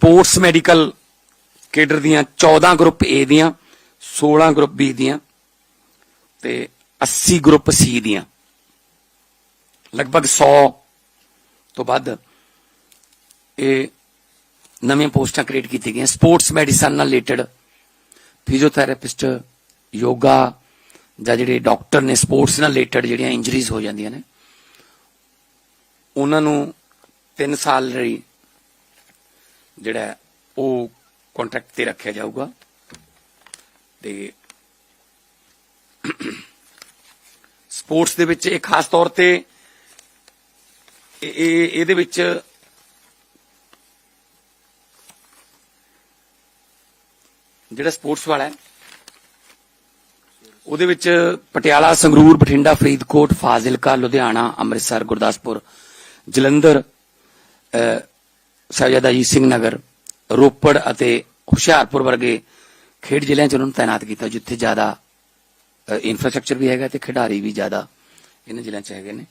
Sports medical cadre ਦੀਆਂ 14 group A ਦੀਆਂ 16 group B ਦੀਆਂ ਤੇ 80 ਗਰੁੱਪ C ਦੀਆਂ। ਲਗਭਗ 100 ਤੋਂ ਵੱਧ ਇਹ ਨਵੀਆਂ ਪੋਸਟਾਂ ਕ੍ਰੀਏਟ ਕੀਤੀਆਂ ਗਈਆਂ। ਸਪੋਰਟਸ ਮੈਡੀਸਨ ਨਾਲ ਰਿਲੇਟਡ ਫਿਜ਼ੀਓਥੈਰੇਪਿਸਟ, ਯੋਗਾ ਜਾਂ ਜਿਹੜੇ ਡਾਕਟਰ ਨੇ ਸਪੋਰਟਸ ਨਾਲ ਰਿਲੇਟਡ ਜਿਹੜੀਆਂ ਇੰਜਰੀਜ਼ ਹੋ ਜਾਂਦੀਆਂ ਨੇ, ਉਹਨਾਂ ਨੂੰ 3 ਸਾਲ ਲਈ ਜਿਹੜਾ ਉਹ ਕੰਟਰੈਕਟ ਤੇ ਰੱਖਿਆ ਜਾਊਗਾ। ਤੇ ਸਪੋਰਟਸ ਦੇ ਵਿੱਚ ਇਹ ਖਾਸ ਤੌਰ ਤੇ ਇਹ ਇਹਦੇ ਵਿੱਚ ਜਿਹੜਾ ਸਪੋਰਟਸ ਵਾਲਾ ਹੈ, ਉਹਦੇ ਵਿੱਚ ਪਟਿਆਲਾ, ਸੰਗਰੂਰ, ਬਠਿੰਡਾ, ਫਰੀਦਕੋਟ, ਫਾਜ਼ਿਲਕਾ, ਲੁਧਿਆਣਾ, ਅੰਮ੍ਰਿਤਸਰ, ਗੁਰਦਾਸਪੁਰ, ਜਲੰਧਰ ਸਾਹਿਬਜ਼ਾਦਾ ਅਜੀਤ ਸਿੰਘ ਨਗਰ, ਰੋਪੜ ਅਤੇ ਹੁਸ਼ਿਆਰਪੁਰ ਵਰਗੇ ਖੇਡ ਜ਼ਿਲ੍ਹਿਆਂ 'ਚ ਉਹਨਾਂ ਨੂੰ ਤਾਇਨਾਤ ਕੀਤਾ, ਜਿੱਥੇ ਜ਼ਿਆਦਾ ਇਨਫਰਾਸਟ੍ਰਕਚਰ ਵੀ ਹੈਗਾ ਤੇ ਖਿਡਾਰੀ ਵੀ ਜ਼ਿਆਦਾ ਇਹਨਾਂ ਜ਼ਿਲ੍ਹਿਆਂ 'ਚ ਹੈਗੇ ਨੇ।